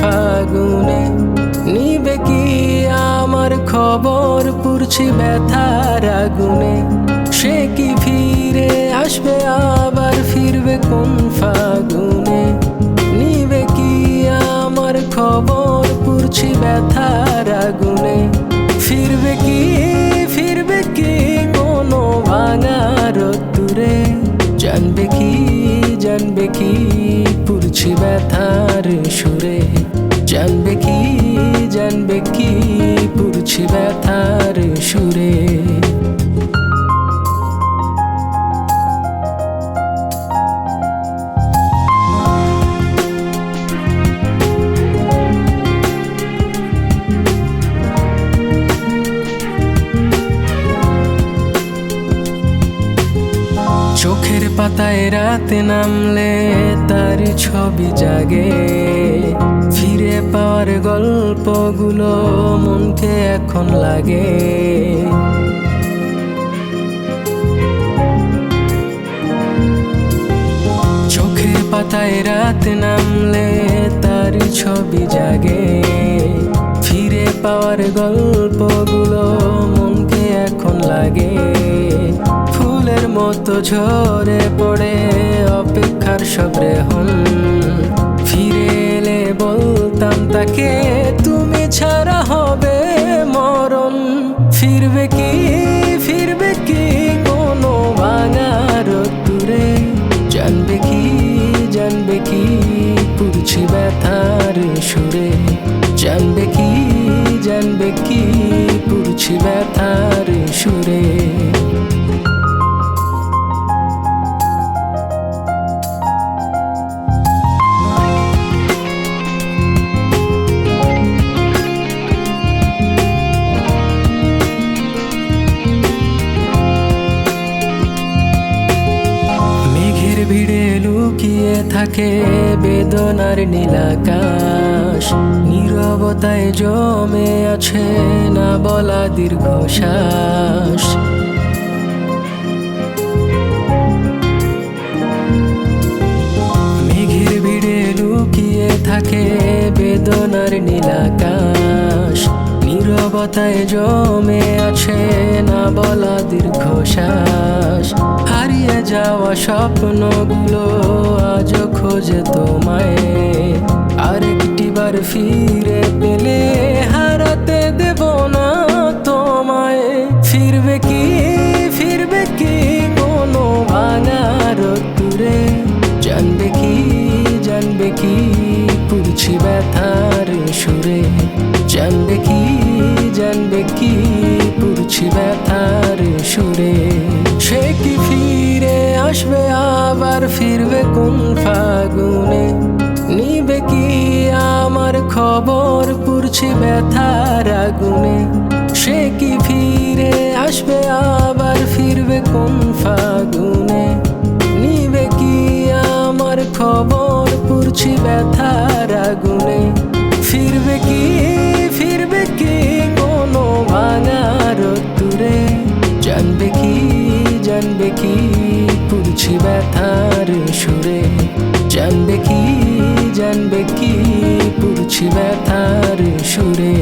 ফাগুনে? নিবে কি আমার খবর? পুরছি ব্যথার আগুনে। সে কি ফিরে আসবে আবার? ফিরবে কোন ফাগুনে? নিবে কি আমার খবর? পুরছি ব্যথার আগুনে। ফিরবে কি ফিরবে কি কোনো ভাঙার দূরে? জানবে কি জানবে কি পুরছি ব্যথার সুরে চোখের পাতায় রাত নামলে তার ছবি জাগে। ফিরে পাওয়ার গল্পগুলো মনকে এখন লাগে। চোখের পাতায় রাত নামলে তার ছবি জাগে। ফিরে পাওয়ার গল্পগুলো ঝরে পড়ে অপেক্ষার সবরে হন ফিরে এলে বলতাম তাকে, তুমি ছাড়া হবে মরণ। ফিরবে কি ফিরবে কি কোনো ভাঙার দূরে? জানবে কি জানবে কি পুরছি ব্যথার সুরে? জানবে কি জানবে কি পুরছি ব্যথার সুরে? লুকিয়ে থাকে বেদনার নীলাকাশ। নীরবতায় জমে আছে না বলা দীর্ঘশ্বাস। মেঘের ভিড়ে লুকিয়ে থাকে বেদনার নীলাকাশ। নীরবতায় জমে আছে বলা দীর্ঘশ্বাস। হারিয়ে যাওয়া স্বপ্নগুলো আজ খোঁজে তোমায়। আরেকটি বার ফিরে পেলে হারাতে দেব না তোমায়। ফিরবে কি ফিরবে কি কোনো ভাঙার দূরে জানবে কি জানবে কি পুরছি ব্যথার সুরে? জানবে কি জানবে কি পুরছি ব্যথার সুরে, সে কি ফিরে আসবে আবার? ফিরবে কোন ফাগুনে? নিবে কি আমার খবর? পুরছি ব্যথার আগুনে। সে কি ফিরে আসবে আবার? ফিরবে কোন ফাগুনে? কি